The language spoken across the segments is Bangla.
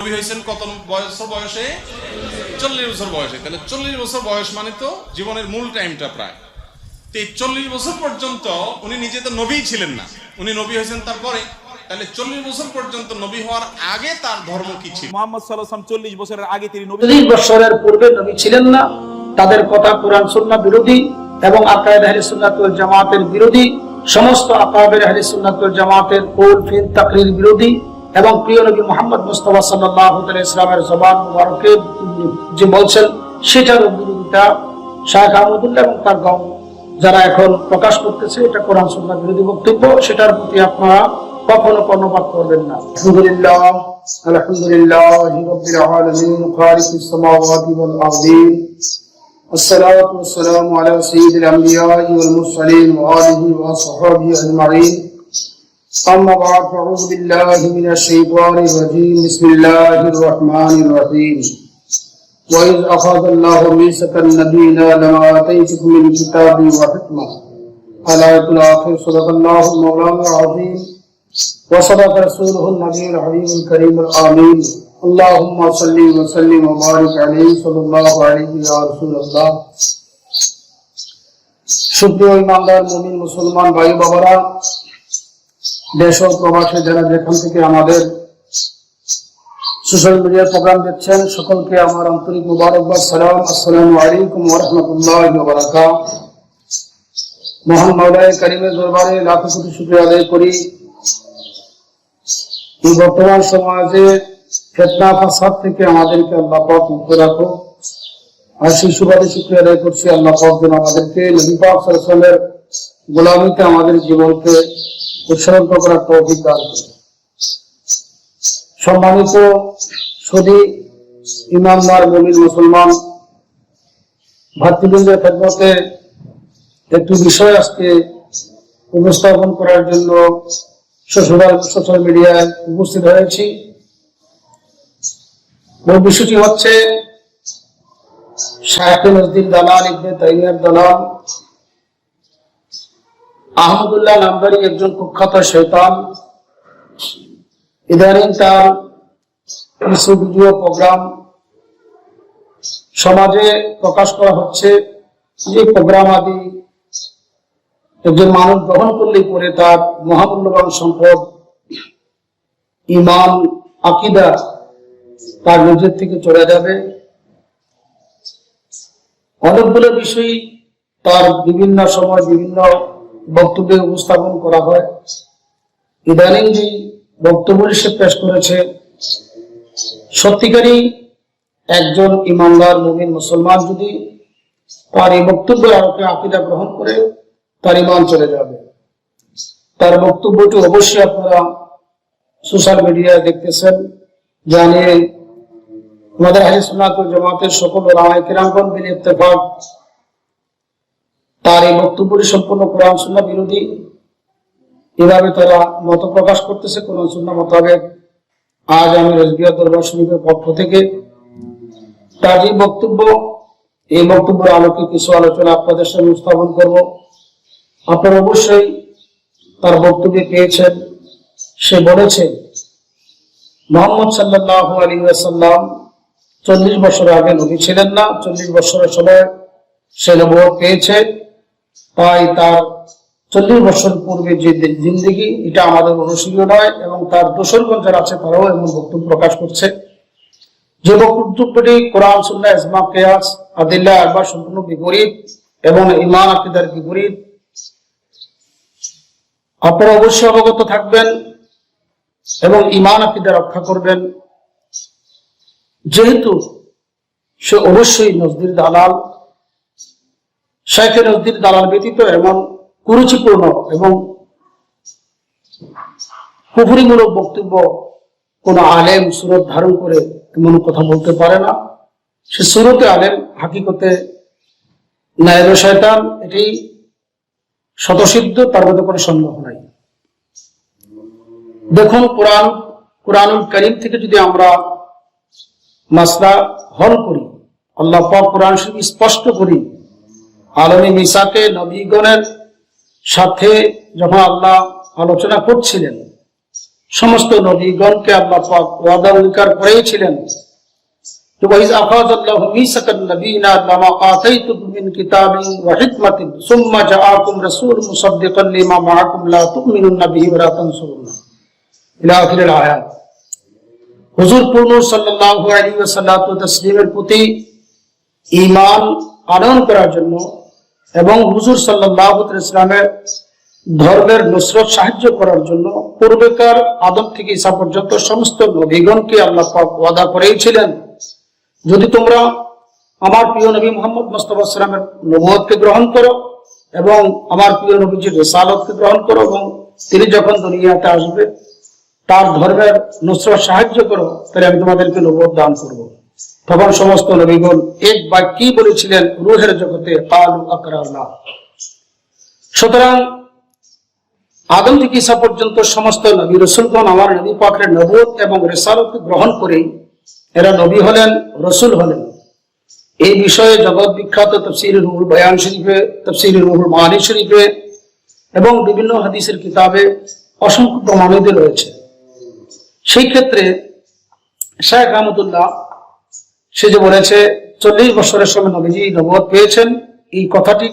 নবী হয়েছেন কত বছর বয়সে? চল্লিশ বছর বয়সে। তাহলে চল্লিশ বছর বয়স মানে তো জীবনের মূল টাইমটা প্রায়। তো এই চল্লিশ বছর পর্যন্ত উনি নিজে তো নবীই ছিলেন না। উনি নবী হয়েছেন তারপরে। তাহলে চল্লিশ বছর পর্যন্ত নবী হওয়ার আগে তার ধর্ম কি ছিল? মোহাম্মদ সাল্লাম চল্লিশ বছরের আগে তিনি নবী চল্লিশ বছরের পূর্বে নবী ছিলেন না। তাদের কথা কোরআন সুন্না বিরোধী এবং আকায়দ আহলে সুন্নাতুল জামাতের বিরোধী। সমস্ত আকাবের আহলে সুন্নাতুল জামাতের কোল ফিল তাকরির বিরোধী। এবং প্রিয় নবী মোহাম্মদ মুস্তফা সাল্লাল্লাহু আলাইহি ইসলামের জবান মুবারকে যে বলছেন সেটার বিরোধিতা শাহ আহমদুল্লাহ এবং তার গাঁও যারা এখন প্রকাশ করতেছে এটা কোরআন সুন্নাহ বিরোধী বক্তব্য সেটার প্রতি আপনারা কখনো কর্ণপাত করবেন না আলহামদুলিল্লাহ আলহামদুলিল্লাহ রব্বিল আলামিন খালিকিস সামাওয়াতি ওয়াল আরদিন والصلاة والسلام على سيد الأنبياء والمرسلين وآله وصحبه أجمعين صلى الله فأعوذ بالله من الشيطان الرجيم. بسم الله الرحمن الرحيم. وإذ أخذ الله ميثاق النبيين لما آتيتكم من كتاب وحكمة. الآية الآخر صدق الله مولانا العظيم. وصدق رسوله النبي الحبيب الكريم الآمين. اللهم صل وسلم وبارك عليه صلى الله عليه يا رسول الله شکریہ ایماندار مومن مسلمان بھائی بابرا দেশ ও প্রবাসে যারা যেখান থেকে আমাদের সোশ্যাল মিডিয়ার প্রোগ্রাম দেখছেন, সকলকে আমার আন্তরিক মুবারকবাদ, সালাম, আসসালামু আলাইকুম ওয়া রাহমাতুল্লাহি মহান মাওলায় কারিমের দরবারে লাখো কোটি শুকরিয়া আদায় করি। এই বর্তমান সমাজে ফেতনা, ফাসাদ থেকে আমাদেরকে আল্লাহ পাক মুক্ত রাখো। আর সেই সুবাদে শুক্রিয়া আদায় করছি আল্লাহ পাক যেন আমাদেরকে নবী পাক সাল্লামের গোলামিতে আমাদের জীবনকে উৎসর্গ করার তৌফিক দান করুন। সম্মানিত সদী ইমানদার মমিন মুসলমান ভাতৃবৃন্দের খেদমতে একটি বিষয় আজকে উপস্থাপন করার জন্য সোশ্যাল সোশ্যাল মিডিয়ায় উপস্থিত হয়েছি। ওই বিষয়টি হচ্ছে শাহেখ নজদিন দালাল ইবনে তাইমিয়ার দালাল। আহমদুল্লাহ নামদারি একজন কুখ্যাত শৈতান। ইদানিং তার কিছু ভিডিও প্রোগ্রাম সমাজে প্রকাশ করা হচ্ছে। যে প্রোগ্রাম আদি একজন মানুষ গ্রহণ করলেই পরে তার মহামূল্যবান সম্পদ ইমান আকিদা তার নিজের থেকে চলে যাবে। অনেকগুলো বিষয় তার বিভিন্ন সময় বিভিন্ন বক্তব্যে উপস্থাপন করা হয়। ইদানিং যে বক্তব্য সে পেশ করেছে, সত্যিকারই একজন ইমানদার মুমিন মুসলমান যদি তার এই বক্তব্য আলোকে আকিদা গ্রহণ করে, তার ইমান চলে যাবে। তার বক্তব্যটি অবশ্যই আপনারা সোশ্যাল মিডিয়ায় দেখতেছেন জানে আমাদের আলী সুনাতুল জামাতের সকল রামায় কিরামগণ বিন ইত্তেফাক তার এই বক্তব্যটি সম্পূর্ণ কোরআন সুন্না বিরোধী। এভাবে তারা মত প্রকাশ করতেছে, কোরআন সুন্না মোতাবেক। আজ আমি রজবিয়া দরবার শরীফের পক্ষ থেকে তার যে বক্তব্য, এই বক্তব্যের আলোকে কিছু আলোচনা আপনাদের সামনে স্থাপন করব। আপনারা অবশ্যই তার বক্তব্যে পেয়েছেন। সে বলেছে, মোহাম্মদ সাল্লাহ আলী সাল্লাম চল্লিশ বছর আগে নবী ছিলেন না। চল্লিশ বছরের সময় সে নবুয় পেয়েছে। তাই তার চল্লিশ বছর পূর্বে যে জিন্দিগি, এটা আমাদের অনুশীলন নয় এবং তার দোসরগণ যারা আছে তারাও এমন বক্তব্য প্রকাশ করছে। যে বক্তব্যটি কোরআন সুন্না ইসমা কেয়াস আদিল্লা একবার সম্পূর্ণ বিপরীত এবং ইমান আকিদার বিপরীত। আপনারা অবশ্যই অবগত থাকবেন এবং ইমান আকিদা রক্ষা করবেন। যেহেতু সে অবশ্যই নজদির দালাল শেখের নজদির দালাল ব্যতীত এমন কুরুচিপূর্ণ এবং কুফুরিমূলক বক্তব্য কোন আলেম সুরত ধারণ করে এমন কথা বলতে পারে না। সে সুরতে আলেম হাকিকতে ন্যায় শয়তান এটি শতসিদ্ধ তার মধ্যে কোনো সন্দেহ নাই। দেখুন, কোরআন, কোরআনুল করিম থেকে যদি আমরা মাসলা হল করি, আল্লাহ পাক কোরআন স্পষ্ট করি আলমী মিসাকে নবীগণের সাথে যখন আল্লাহ আলোচনা করছিলেন, সমস্ত নবীগণকে আল্লাহ পাক ওয়াদা অঙ্গীকার করেছিলেন। প্রতি ঈমান আনয়ন করার জন্য এবং হুজুর ইসলামের ধর্মের নুসরত সাহায্য করার জন্য পূর্বেকার আদম থেকে ঈসা পর্যন্ত সমস্ত নবীগণকে আল্লাহ ওয়াদা করেছিলেন যদি তোমরা আমার প্রিয় নবী মোহাম্মদ মুস্তফা সাল্লামের নবুয়তকে গ্রহণ করো এবং আমার প্রিয় নবীজির রেসালতকে গ্রহণ করো এবং তিনি যখন দুনিয়াতে আসবে, তার ধর্মের নুসরত সাহায্য করো, তাহলে আমি তোমাদেরকে নবুয়ত দান করব। তখন সমস্ত নবীগণ এক বাক্যই বলেছিলেন? রুহের জগতে কালু আকরাল্লাহ সুতরাং আদম থেকে ঈসা পর্যন্ত সমস্ত নবী রসুলগণ আমার নবী পাখের নবুত এবং রেসালতকে গ্রহণ করেই এরা নবী হলেন, রসুল হলেন। এই বিষয়ে জগৎ বিখ্যাত তফসির রুহুল বয়ান শরীফে তফসির রুহুল মাহানি শরীফে এবং বিভিন্ন হাদিসের কিতাবে অসংখ্য প্রমাণিত রয়েছে। সেই ক্ষেত্রে শেখ রহমতুল্লাহ সে যে বলেছে, চল্লিশ বছরের সময় নবীজি নবদ পেয়েছেন। এই কথাটি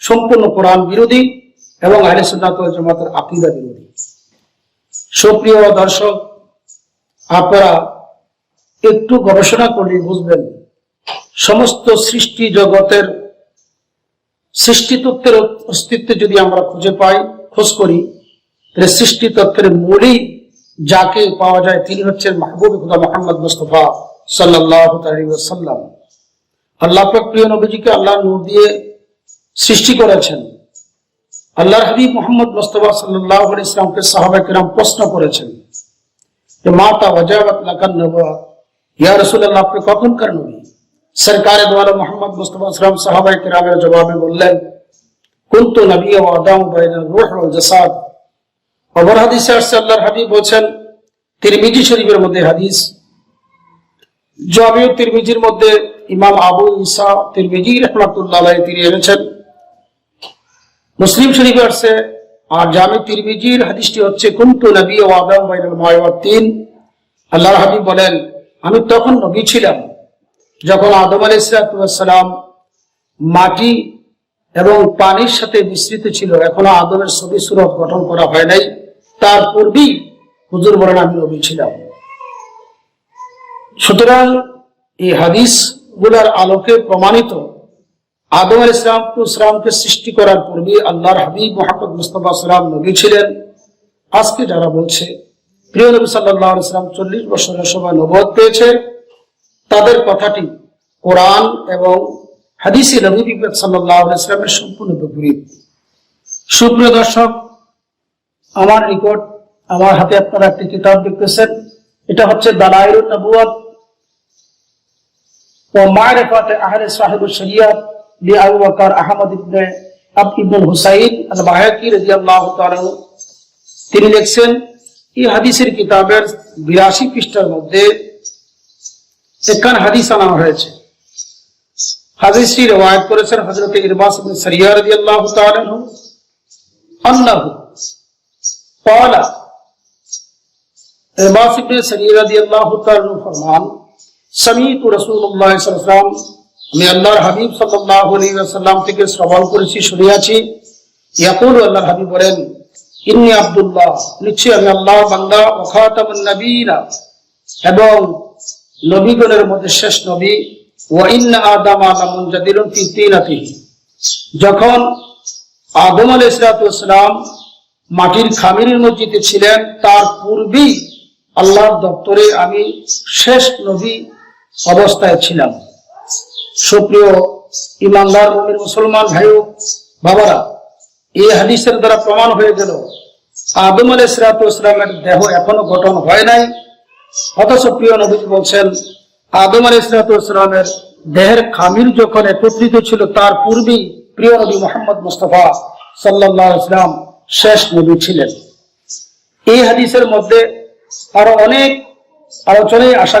সম্পূর্ণ কোরআন বিরোধী এবং আহলে জামাতের আকীদা বিরোধী। সুপ্রিয় দর্শক, আপনারা একটু গবেষণা করলে বুঝবেন, সমস্ত সৃষ্টি জগতের সৃষ্টি তত্ত্বের অস্তিত্ব যদি আমরা খুঁজে পাই, খোঁজ করি, তাহলে সৃষ্টি তত্ত্বের মূলেই যাকে পাওয়া যায় তিনি হচ্ছেন মাহবুব খুদা মোহাম্মদ মুস্তফা। সাল্লাহ সাল্লাম আল্লাহ প্রিয় নবীজিকে আল্লাহ নূর দিয়ে সৃষ্টি করেছেন। আল্লাহর হাবিব মোহাম্মদ মুস্তফা সাল্লাহ ইসলামকে সাহাবা কিরাম প্রশ্ন করেছেন যে, মাতা ওয়াজাবাত লাকান নবুয়া? ইয়া রাসূলুল্লাহ, আপনি কখনকার নবী? সরকারে দোয়ালা মোহাম্মদ মুস্তফা সাল্লাম সাহাবা কিরামের জবাবে বললেন, কুনতু নবী ওয়া আদাম বাইনা রূহ ওয়াল জাসাদ। অপর হাদিসে আসছে, আল্লাহর হাবিব বলছেন, তিরমিজি শরীফের মধ্যে হাদিস জামিউ তিরমিজির মধ্যে ইমাম আবু ইসা তিরমিজি রহমাতুল্লাহ তিনি এনেছেন। মুসলিম শরীফে আসছে, আর জামি তিরমিজির হাদিসটি হচ্ছে, কুন্তু নবী ও আদম তিন। আল্লাহর হাবিব বলেন, আমি তখন নবী ছিলাম, যখন আদম আলাইসালাম মাটি এবং পানির সাথে মিশ্রিত ছিল। এখনও আদমের ছবি সুরত গঠন করা হয় নাই। তার পূর্বেই হুজুর বলেন, আমি নবী ছিলাম। সুতরাং এই হাদিসগুলার আলোকে প্রমাণিত আদম আল ইসলাম ইসলামকে সৃষ্টি করার পূর্বে আল্লাহর হাবিব মোহাম্মদ মুস্তফা সালাম নবী ছিলেন। আজকে যারা বলছে, প্রিয় নবী সাল্লাহ ইসলাম চল্লিশ বছরের সময় নবদ পেয়েছে, তাদের কথাটি কোরআন এবং হাদিসি নবী বিপদ সাল্লাহ ইসলামের সম্পূর্ণ বিপরীত। সুপ্রিয় দর্শক, আমার নিকট আমার হাতে আপনারা একটি কিতাব দেখতেছেন। এটা হচ্ছে দালাইল নবুয়াত। ও মারিফাত আহলে সাহেবুল শরিয়াত লি আবু বকর আহমদ ইবনে আব ইবনুল হুসাইন আল বাহাকি রাদিয়াল্লাহু তাআলা তিনি লিখছেন এই হাদিসের কিতাবের বিরাশি পৃষ্ঠার মধ্যে একখান হাদিস আনা হয়েছে হাদিসটি রওয়ায়াত করেছেন হযরত ইরবাস ইবনে সারিয়া রাদিয়াল্লাহু তাআলা আনহু আন্নাহু قال ইরবাস ইবনে সারিয়া রাদিয়াল্লাহু তাআলা আনহু ফরমান সমিত আলাইহি ওয়াসাল্লাম, আমি আল্লাহর হাবিব সাল্লাল্লাহু আলাইহি ওয়াসাল্লাম থেকে শ্রবণ করেছি, শুনিয়াছি। ইয়াকুল, আল্লাহর হাবিব বলেন, ইন্নি আব্দুল্লাহ নিশ্চয় আমি আল্লাহর বান্দা, ও খাতামুন নবীনা এবং নবীগণের মধ্যে শেষ নবী, ওয়া ইন্না আদামা লামুনজাদিলুন ফি তিনাতিহি। যখন আদম আলাইহিস সালাম মাটির খামিরের মসজিদে ছিলেন, তার পূর্বেই আল্লাহর দপ্তরে আমি শেষ নবী অবস্থায় ছিলাম। সুপ্রিয় ইমানদার মুসলমান ভাই বাবারা, এই হাদিসের দ্বারা প্রমাণ হয়ে গেল, আদম আলাই ইসলামের দেহ এখনও গঠন হয় নাই। অথচ প্রিয় নবীজি বলছেন, আদম আলাই ইসলামের দেহের খামির যখন একত্রিত ছিল, তার পূর্বেই প্রিয় নবী মোহাম্মদ মুস্তফা সাল্লাহ ইসলাম শেষ নবী ছিলেন। এই হাদিসের মধ্যে আরও অনেক আলোচনায় আসা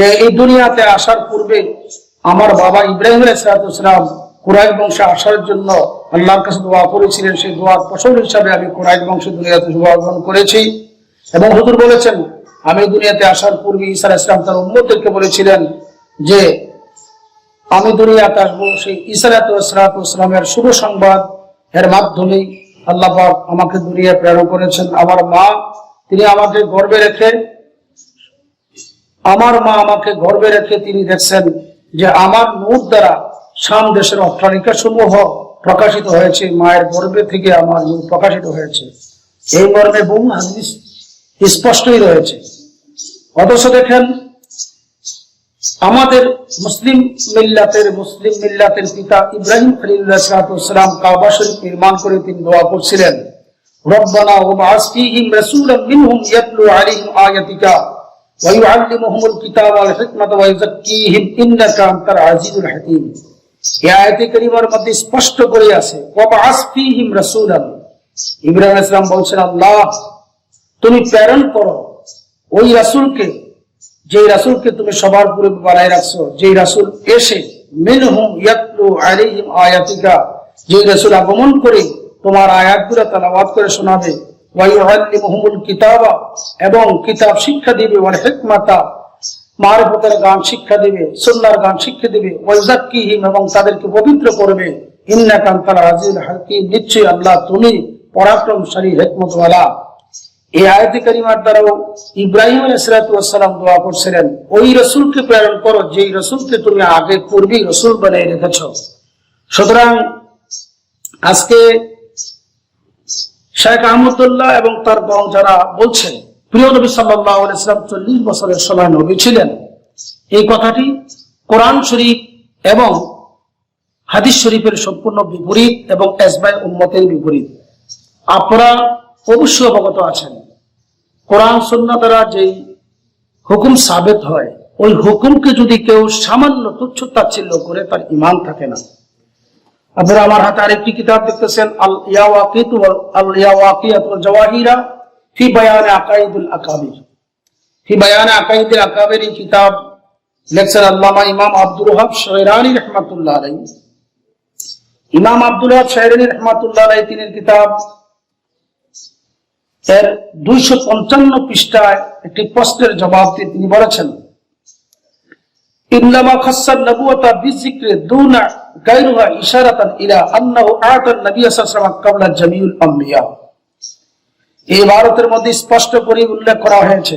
যে এই দুনিয়াতে আসার পূর্বে আমার বাবা ইব্রাহিম আলাইসালাম কুরাইশ বংশে আসার জন্য আল্লাহর কাছে দোয়া করেছিলেন। সেই দোয়ার ফসল হিসাবে আমি কুরাইশ বংশ দুনিয়াতে জন্মগ্রহণ করেছি এবং হুজুর বলেছেন, আমি দুনিয়াতে আসার পূর্বে ঈসা ইসলাম তার উম্মতদেরকে বলেছিলেন যে, আমি দুনিয়াতে আসব সেই ইসরাতামের শুভ সংবাদ এর মাধ্যমেই আল্লাহ আমাকে দুনিয়া প্রেরণ করেছেন। আমার মা, তিনি আমাকে গর্বে রেখে আমার মা আমাকে গর্বে রেখে তিনি দেখছেন যে আমার মুখ দ্বারা শাম দেশের অট্টালিকা সমূহ প্রকাশিত হয়েছে, মায়ের গর্বে থেকে আমার মুখ প্রকাশিত হয়েছে। এই মর্মে বহু হাদিস স্পষ্টই রয়েছে। অথচ দেখেন, আমাদের মুসলিম মিল্লাতের মুসলিম মিল্লাতের পিতা ইব্রাহিম খলিল্লাহাম কাবা শরীফ নির্মাণ করে তিনি দোয়া করছিলেন, রব্বানা ওবাস ফীহিম রাসূলাম মিনহুম ইয়াতলু আলাইহিম আয়াতিকা। এই আয়াতে মধ্যে স্পষ্ট করে আছে রাসূলাম ইব্রাহিম বলছেন, আল্লাহ, তুমি প্রেরণ করো। ওই রাসূলকে যে রাসূলকে তুমি সবার পূর্বে বানায় রাখছো যে রাসূল এসে মিনহুম ইয়াতলু আলাইহিম আয়াতিকা যে রাসূল আগমন করে তোমার আয়াতগুলো তেলাওয়াত করে শোনাবে ওয়া ইউআল্লিমুহুমুল কিতাবা, এবং কিতাব শিক্ষা দিবে ওয়াল হিকমাতা, মারফতের গান শিক্ষা দিবে সুন্নাহর গান শিক্ষা দিবে ওয়া ইউযাক্কিহিম এবং তাদেরকে পবিত্র করবে। ইন্নাকা আনতাল আজিজুল হাকীম, নিশ্চয়ই আল্লাহ তুমি পরাক্রমশালী হিকমতওয়ালা। এই আয়াতি কারিমার দ্বারাও ইব্রাহিম আলাইসালাম দোয়া করছিলেন, ওই রসুলকে প্রেরণ করো, যেই রসুলকে তুমি আগে পূর্বেই রসুল বানিয়ে রেখেছ। সুতরাং আজকে শেখ আহমদুল্লাহ এবং তার গং যারা বলছেন, প্রিয় নবী সাল্লাহ ইসলাম চল্লিশ বছরের সময় নবী ছিলেন। এই কথাটি কোরআন শরীফ এবং হাদিস শরীফের সম্পূর্ণ বিপরীত এবং এসবাই উম্মতের বিপরীত। আপনারা অবশ্যই অবগত আছেন, কোরআন সন্না দ্বারা যেই হুকুম সাবেত হয়, ওই হুকুমকে যদি কেউ সামান্য তুচ্ছ তাচ্ছিল্য করে, তার ইমান থাকে না। আপনারা আমার হাতে আরেকটি কিতাব দেখতেছেন, আল ইয়াওয়াকিত আল ইয়াওয়াকিয়াত ওয়াল জাওয়াহিরা ফি বায়ান আকাইদুল আকাবির। ফি বায়ান আকাইদুল আকাবির এই কিতাব আল্লামা ইমাম আব্দুল ওহাব শয়রানি রহমাতুল্লাহ আলাইহি। ইমাম আব্দুল ওহাব শয়রানি রহমাতুল্লাহ আলাইহি তিনি কিতাব এর দুইশো পঞ্চান্ন পৃষ্ঠায় একটি প্রশ্নের জবাব দিয়ে তিনি বলেছেন ইন্নামা খাসান নবুয়তা বিযিকরি দুনা গায়রুহা ইশারাতান ইলা আন্নাহু আতা নবী সাল্লাল্লাহু জামিউল এই ভারতের মধ্যে স্পষ্ট করে উল্লেখ করা হয়েছে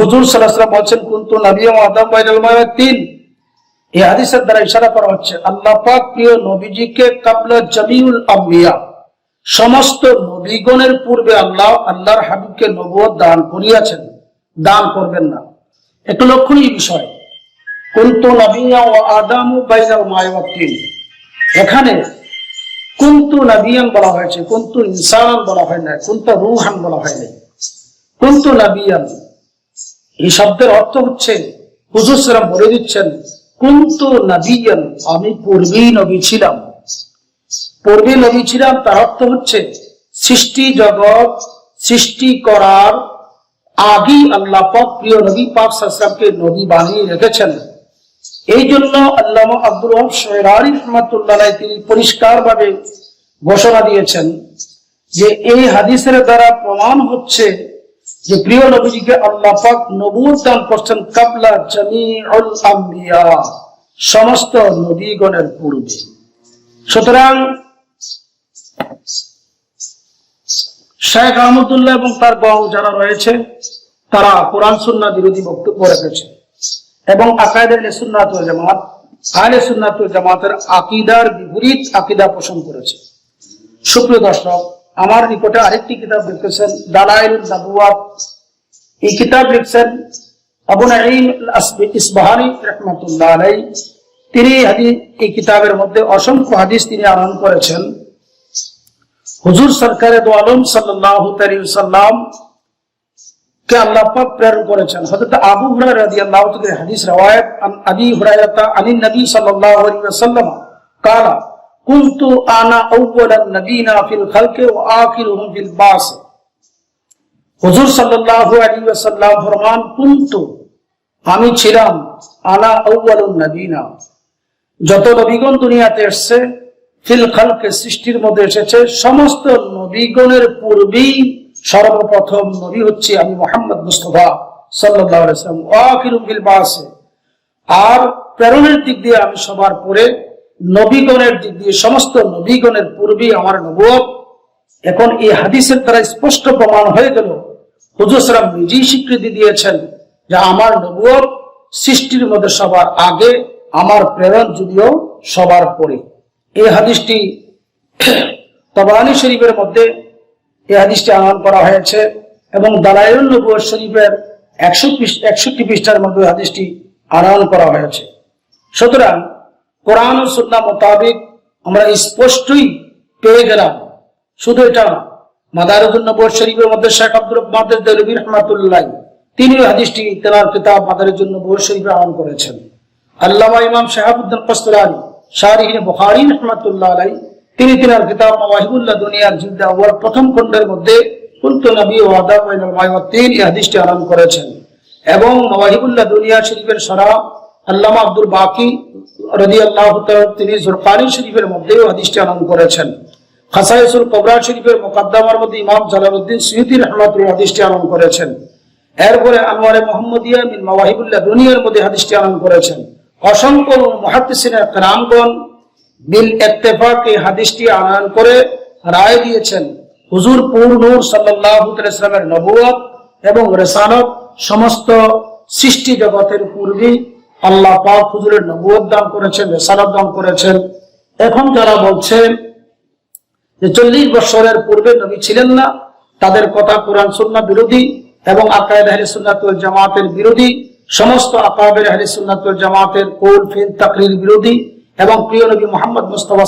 হুজুর সাল্লাল্লাহু আলাইহি বলেন কুনতু আদম বাইনাল মায়াতিন এই হাদিসের দ্বারা ইশারা করা হচ্ছে, আল্লাহ পাক প্রিয় নবীজিকে ক্বাবলা জামিউল আম্বিয়া, সমস্ত নবীগণের পূর্বে আল্লাহ, আল্লাহর হাবিবকে নবুয়ত দান করিয়াছেন। দান করবেন না। একটু লক্ষণীয় বিষয়। কুন্তু নবিয়া ও এখানে কুন্তু নবিয়ান বলা হয়েছে, কুন্তু ইনসান বলা হয় না কুন্তু রুহান বলা হয়নি কুন্তু নবিয়ান, এই শব্দের অর্থ হচ্ছে, হুজুর সালাম বলে দিচ্ছেন, কুন্তু নবিয়ান, আমি পূর্বেই নবী ছিলাম। পূর্বে নবী ছিলাম, তার অর্থ হচ্ছে, সৃষ্টি জগৎ, সৃষ্টি করার আগেই আল্লাহ প্রিয় নবী পাক সাসরামকে নবী বানিয়ে রেখেছেন। এই জন্য আল্লাহ আব্দুল রহম শহরারি রহমাতুল্লাহ তিনি পরিষ্কার ভাবে ঘোষণা দিয়েছেন যে এই হাদিসের দ্বারা প্রমাণ হচ্ছে যে প্রিয় নবীজিকে আল্লাহ পাক নবুয়ত দান করছেন কাবলা আম্বিয়া, সমস্ত নবীগণের পূর্বে। সুতরাং শেখ আহমদুল্লাহ এবং তার গং যারা রয়েছে, তারা কোরআন সুন্না বিরোধী বক্তব্য রেখেছে। এবং জামাত জামাতের আকিদার বিপরীত আকিদা পোষণ করেছে। সুপ্রিয় দর্শক, আমার নিকটে আরেকটি কিতাব লিখতেছেন দালাইল নাবুয়াত। এই কিতাব লিখছেন আবু নাঈম ইসবাহানি রহমাতুল্লাহ আলাই তিনি হাদিস এই কিতাবের মধ্যে অসংখ্য হাদিস তিনি আনয়ন করেছেন। হুজুর সরকারে দো আলম সাল্লাল্লাহু আলাইহি ওয়াসাল্লাম কে আল্লাহ পাক প্রেরণ করেছেন হযরত আবু হুরায়রা রাদিয়াল্লাহু তাআলা হাদিস রওয়ায়াত আন আবি হুরায়রা আন নবী সাল্লাল্লাহু আলাইহি ওয়াসাল্লাম قال كنت انا اول النبيين في الخلق واخرهم في البعث হুজুর সাল্লাল্লাহু আলাইহি ওয়াসাল্লাম ফরমান কুনতু আমি ছিলাম আনা আউয়ালুন নবীনা যত নবীগণ দুনিয়াতে এসেছে ফিল খালকে সৃষ্টির মধ্যে এসেছে সমস্ত নবীগণের পূর্বেই সর্বপ্রথম নবী হচ্ছে আমি মোহাম্মদ মুস্তফা ফিল বাসে। আর প্রেরণের দিক দিয়ে আমি সবার পরে নবীগণের দিক দিয়ে, সমস্ত নবীগণের পূর্বেই আমার নবুয়ত। এখন এই হাদিসের দ্বারা স্পষ্ট প্রমাণ হয়ে গেল, হুজুর সালাম নিজেই স্বীকৃতি দিয়েছেন যে আমার নবুয়ত সৃষ্টির মধ্যে সবার আগে, আমার প্রেরণ যদিও সবার পরে। এই হাদিসটি তবানি শরীফের মধ্যে এই হাদিসটি আনয়ন করা হয়েছে এবং দালায়ুল নবুয় শরীফের একশো একষট্টি পৃষ্ঠার মধ্যে হাদিসটি আনয়ন করা হয়েছে। সুতরাং কোরআন ও সুন্না মোতাবেক আমরা স্পষ্টই পেয়ে গেলাম। শুধু এটা না মাদারুদ্দিন নবর শরীফের মধ্যে শেখ আব্দুল দেলবী রহমাতুল্লাহ, তিনি হাদিসটি তেনার কিতাব মাদারুদ্দিন নবর শরীফে আমল করেছেন। আল্লামা ইমাম শাহাবুদ্দিন কস্তলানি শাহরিহিন বুখারী রহমাতুল্লাহ আলাই তিনি তিনার কিতাব মাওয়াহিবুল্লাহ দুনিয়ার জিদ্দা ওয়ার প্রথম খণ্ডের মধ্যে কুনতু নবী ওয়া আদা তিন এই হাদিসটি আরম্ভ করেছেন। এবং মাওয়াহিবুল্লাহ দুনিয়া শরীফের সরা আল্লামা আব্দুল বাকি রাদিয়াল্লাহু তাআলা তিনি জুরকানি শরীফের মধ্যেও হাদিসটি আরম্ভ করেছেন। খাসাইসুল কবরা শরীফের মোকাদ্দমার মধ্যে ইমাম জালালউদ্দিন সুয়ুতি রহমাতুল্লাহ হাদিসটি আরম্ভ করেছেন। এরপরে আনোয়ারে মোহাম্মদিয়া মিন মাওয়াহিবুল্লাহ দুনিয়ার মধ্যে হাদিসটি আরম্ভ করেছেন। অসংখ্য মুহাদ্দিসিনের কেরামগণ বিল ইত্তেফাক, এই হাদিসটি আনয়ন করে রায় দিয়েছেন হুজুর পুর নূর সাল্লাল্লাহু নবুয়ত এবং রিসালত সমস্ত সৃষ্টি জগতের পূর্বে আল্লাহ পাক হুজুরের নবুয়ত দান করেছেন, রিসালত দান করেছেন। এখন যারা বলছেন যে চল্লিশ বছরের পূর্বে নবী ছিলেন না, তাদের কথা কোরআন সুন্না বিরোধী এবং আকায়দ আহলে সুন্নাতুল জামাতের বিরোধী, সমস্ত আকাবের আহলে সুন্নাতুল জামাতের কৌল, ফিল, তাকরির বিরোধী। এবং প্রিয় নবী মোহাম্মদ মুস্তফা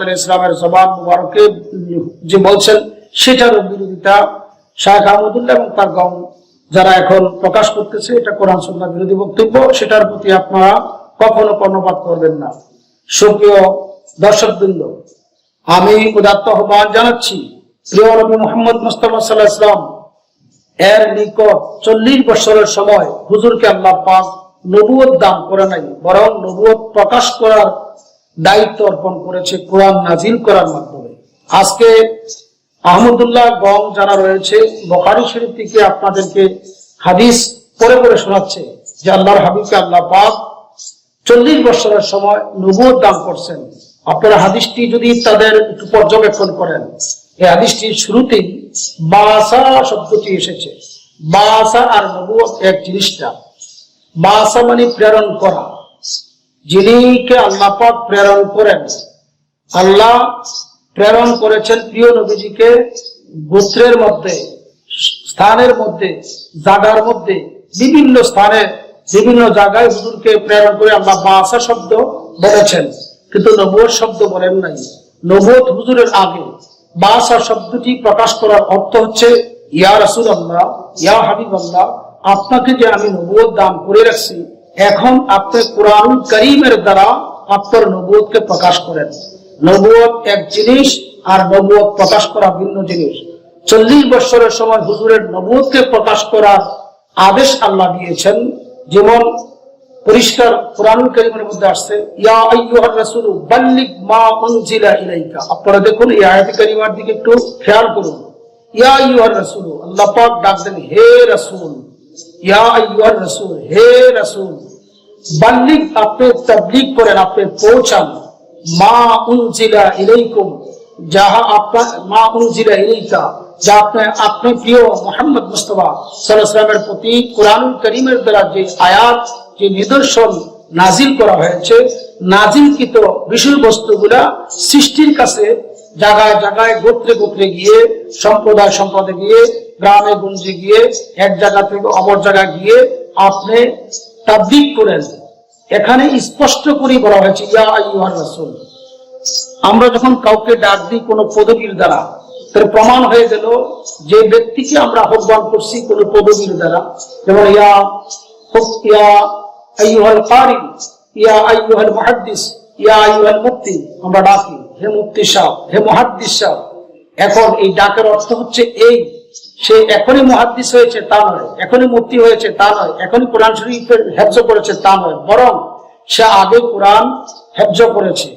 আলাইহি ইসলামের জবান মুবারকে যে বলছেন সেটার বিরোধিতা শাহ আহমদুল্লাহ এবং তার গম যারা এখন প্রকাশ করতেছে, এটা কোরআন সুন্নাহ বিরোধী বক্তব্য, সেটার প্রতি আপনারা কখনো কর্ণপাত করবেন না। সুপ্রিয় দর্শকবৃন্দ, আমি উদাত্ত আহ্বান জানাচ্ছি, প্রিয় নবী মোহাম্মদ মুস্তফা সাল্লাহ ইসলাম এর নিকট চল্লিশ বছরের সময় হুজুরকে আল্লাহ পাক নবুয়ত দান করে নাই, বরং নবুয়ত প্রকাশ করার দায়িত্ব অর্পণ করেছে কোরআন নাজিল করার মাধ্যমে। আজকে আহমদুল্লাহ গম যারা রয়েছে, বখারি শরীফ থেকে আপনাদেরকে হাদিস পরে পরে শোনাচ্ছে যে আল্লাহর হাবিবকে আল্লাহ পাক চল্লিশ বছরের সময় নবুয়ত দান করছেন। আপনারা হাদিসটি যদি তাদের একটু পর্যবেক্ষণ করেন, এই হাদিসটির শুরুতেই বাসা শব্দটি এসেছে। বাসা আর নবুয়ত এক জিনিসটা। বাসা মানে প্রেরণ করা। যিনিকে আল্লাহ পাক প্রেরণ করেন, আল্লাহ প্রেরণ করেছেন প্রিয় নবীজিকে গোত্রের মধ্যে, স্থানের মধ্যে জায়গার মধ্যে, বিভিন্ন স্থানে, বিভিন্ন জায়গায় হুজুরকে প্রেরণ করে আল্লাহ বাসা শব্দ বলেছেন। কিন্তু নবুয় শব্দ বলেন নাই। নবুয় হুজুরের আগে বাসা শব্দটি প্রকাশ করার অর্থ হচ্ছে, ইয়া রাসুল আল্লাহ ইয়া হাবিব আল্লাহ আপনাকে যে আমি নবুয় দান করে রাখছি, এখন আপনি কোরআন করিমের দ্বারা আপনার নবুয়কে প্রকাশ করেন। নবুয়ত এক জিনিস আর নবুয়ত প্রকাশ করা ভিন্ন জিনিস। চল্লিশ বছরের সময় হুজুরের নবুয়তকে প্রকাশ করার আদেশ আল্লাহ দিয়েছেন। যেমন পরিষ্কার কোরআন করিমের মধ্যে আসছে আপনারা দেখুন, এই কারিমার দিকে একটু খেয়াল করুন। ইয়া আইয়ুহার রাসূল, আল্লাহ পাক ডাক দেন হে রাসূল। রাসূল, হে রাসূল, বাল্লিগ আপনি তাবলীগ করেন, আপনি পৌঁছান। মা উনজিলা ইলাইকুম, যাহা আপনার, মা উনজিলা ইলাইকা, যা প্রিয় মোহাম্মদ মুস্তফা সাল্লামের প্রতি কোরআন করিমের দ্বারা যে আয়াত, যে নিদর্শন নাজিল করা হয়েছে নাজিলকৃত বিষয়বস্তুগুলা সৃষ্টির কাছে জায়গায় জায়গায় গোত্রে গোত্রে গিয়ে, সম্প্রদায় সম্প্রদায় গিয়ে, গ্রামে গঞ্জে গিয়ে, এক জায়গা থেকে অপর জায়গায় গিয়ে আপনি তাবলিগ করেন। এখানে স্পষ্ট করে বলা হয়েছে, ইয়া আইয়ুহার রাসূল। আমরা যখন কাউকে ডাক দিই কোনো পদবীর দ্বারা, তার প্রমাণ হয়ে গেল যে ব্যক্তিকে আমরা আহ্বান করছি কোন পদবীর দ্বারা। যেমন, ইয়া ইয়া আইয়ুহাল কারি ইয়া আইয়ুহাল মুহাদ্দিস আমরা ডাকি। হে মুফতি সাহেব, হে মুহাদ্দিস এখন এই ডাকের অর্থ হচ্ছে এই, সে এখনই মুহাদ্দিস হয়েছে তা নয়, এখনই মুক্তি হয়েছে তা নয়, এখনই কোরআন শরীফের করেছে তা নয়, বরং সে আগে কোরআন করেছে,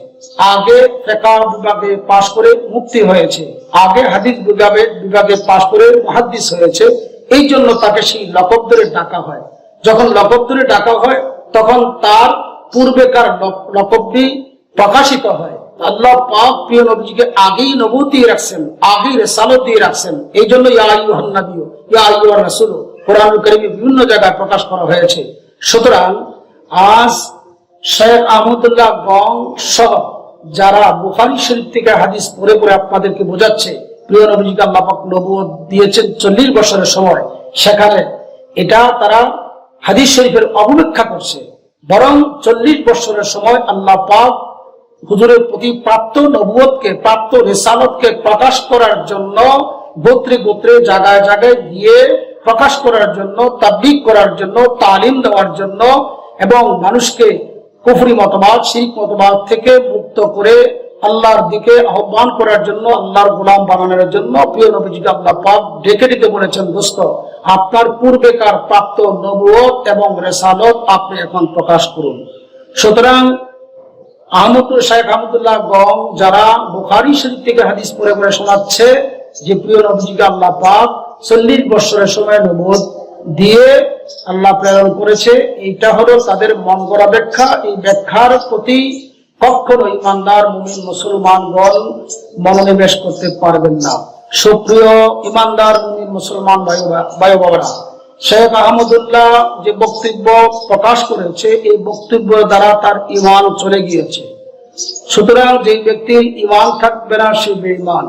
আগে বিভাগে পাশ করে মুক্তি হয়েছে, আগে হাদিস বিভাগে বিভাগে পাশ করে মুহাদ্দিস হয়েছে এই জন্য তাকে সেই লকব ধরে ডাকা হয়। যখন লকব ধরে ডাকা হয়, তখন তার পূর্বেকার লকবটি প্রকাশিত হয়। আল্লাহ পাক প্রিয় নবীজিকে আগেই নবু দিয়ে রাখছেন, আগেই রেসালত দিয়ে রাখছেন। এই জন্য আইয়ুহার কোরআন কারিমে বিভিন্ন জায়গায় প্রকাশ করা হয়েছে। সুতরাং আজ শেখ আহমদুল্লাহ গং সহ যারা বুখারী শরীফ থেকে হাদিস পড়ে পড়ে আপনাদেরকে বোঝাচ্ছে, প্রিয় নবীজিকে আল্লাহ পাক দিয়েছেন চল্লিশ বছরের সময়, সেখানে এটা তারা হাদিস শরীফের অববেক্ষা করছে। বরং চল্লিশ বছরের সময় আল্লাহ পাক হুজুরের প্রতি প্রাপ্ত নবুয়কে প্রাপ্ত রেসালতকে প্রকাশ করার জন্য গোত্রে গোত্রে, জায়গায় জায়গায় গিয়ে প্রকাশ করার জন্য তাবলিক করার জন্য, তালিম দেওয়ার জন্য এবং মানুষকে কুফরি মতবাদ শিখ মতবাদ থেকে মুক্ত করে আল্লাহর দিকে আহ্বান করার জন্য, আল্লাহর গোলাম বানানোর জন্য প্রিয় নবীজিকে আল্লাহ পাক ডেকে ডেকে বলেছেন, দোস্ত, আপনার পূর্বেকার প্রাপ্ত নবুয়ত এবং রেসালত আপনি এখন প্রকাশ করুন। সুতরাং আহমদুল শাহেখ আহমদুল্লাহ গম যারা বুখারি শরীফ থেকে হাদিস পড়ে পড়ে শোনাচ্ছে যে প্রিয় নবীজিকে আল্লাহ পাক চল্লিশ বছরের সময় নবুদ দিয়ে আল্লাহ প্রেরণ করেছে, এইটা হলো তাদের মন করা ব্যাখ্যা। এই ব্যাখ্যার প্রতি কখনো ইমানদার মুমিন মুসলমানগণ মনোনিবেশ করতে পারবেন না। সুপ্রিয় ইমানদার মুমিন মুসলমান ভাই বাবারা শেখ আহমদুল্লাহ যে বক্তব্য প্রকাশ করেছে, এই বক্তব্য দ্বারা তার ইমান চলে গিয়েছে। সুতরাং যে ব্যক্তির ইমান থাকবে না, সে বেঈমান।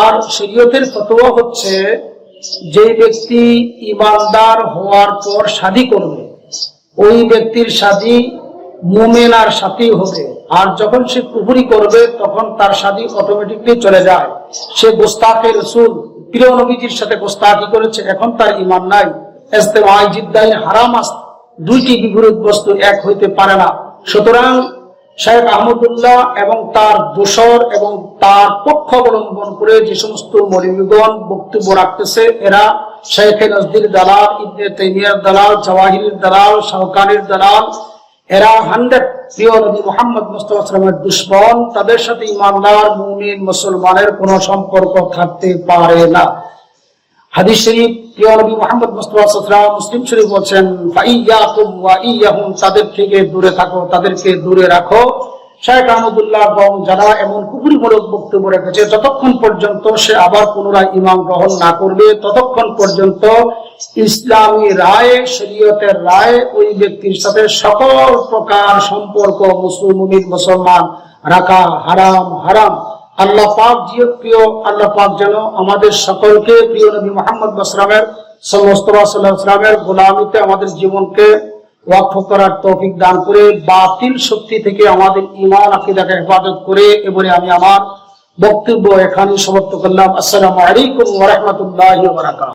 আর শরীয়তের ফতোয়া হচ্ছে, যে ব্যক্তি ইমানদার হওয়ার পর শাদী করবে, ওই ব্যক্তির শাদী মোমেনার সাথেই হবে। আর যখন সে কুপুরি করবে, তখন তার শাদী অটোমেটিকলি চলে যায়। সে গোস্তাকে রসুল, প্রিয় নবীজির সাথে গোস্তাকি করেছে, এখন তার ইমান নাই। হারাম দুইটি বিপরীত বস্তু এক হইতে পারে না। সুতরাং শেখ আহমদুল্লাহ এবং তার দোসর এবং তার পক্ষ অবলম্বন করে যে সমস্ত মরিমগণ বক্তব্য রাখতেছে, এরা শেখ নজদির দালাল, ইবনে তাইমিয়ার দালাল, জওয়াহিরের দালাল শাহকানের দালাল এরা হান্ড্রেড প্রিয় নবী মোহাম্মদ মুস্তফা দুশ্মন, তাদের সাথে ইমানদার, মুমিন, মুসলমানের কোনো সম্পর্ক থাকতে পারে না। হাদিস শরীফ, প্রিয় নবী মোহাম্মদ মুস্তফা মুসলিম শরীফ বলছেন তাদের থেকে দূরে থাকো, তাদেরকে দূরে রাখো। শেখ আহমদুল্লাহ এবং যারা এমন কুপুরিমূলক বক্তব্য রেখেছে যতক্ষণ পর্যন্ত সে আবার পুনরায় ইমাম গ্রহণ না করবে ততক্ষণ পর্যন্ত ইসলামী রায়, শরীয়তের রায় ওই ব্যক্তির সাথে সকল প্রকার সম্পর্ক মুসলিম মুসলমান রাখা হারাম হারাম। আল্লাহ পাক জিও প্রিয়, আল্লাহ পাক যেন আমাদের সকলকে প্রিয় নবী মোহাম্মদ সমস্ত সাল্লামের গোলামিতে আমাদের জীবনকে ওয়াক্ফ করার তৌফিক দান করে, বাতিল শক্তি থেকে আমাদের ইমান আকিদাকে হেফাজত করে এবারে আমি আমার বক্তব্য এখানে সমাপ্ত করলাম। আসসালামু আলাইকুম ওয়া রাহমাতুল্লাহি ওয়া বারাকাতুহু।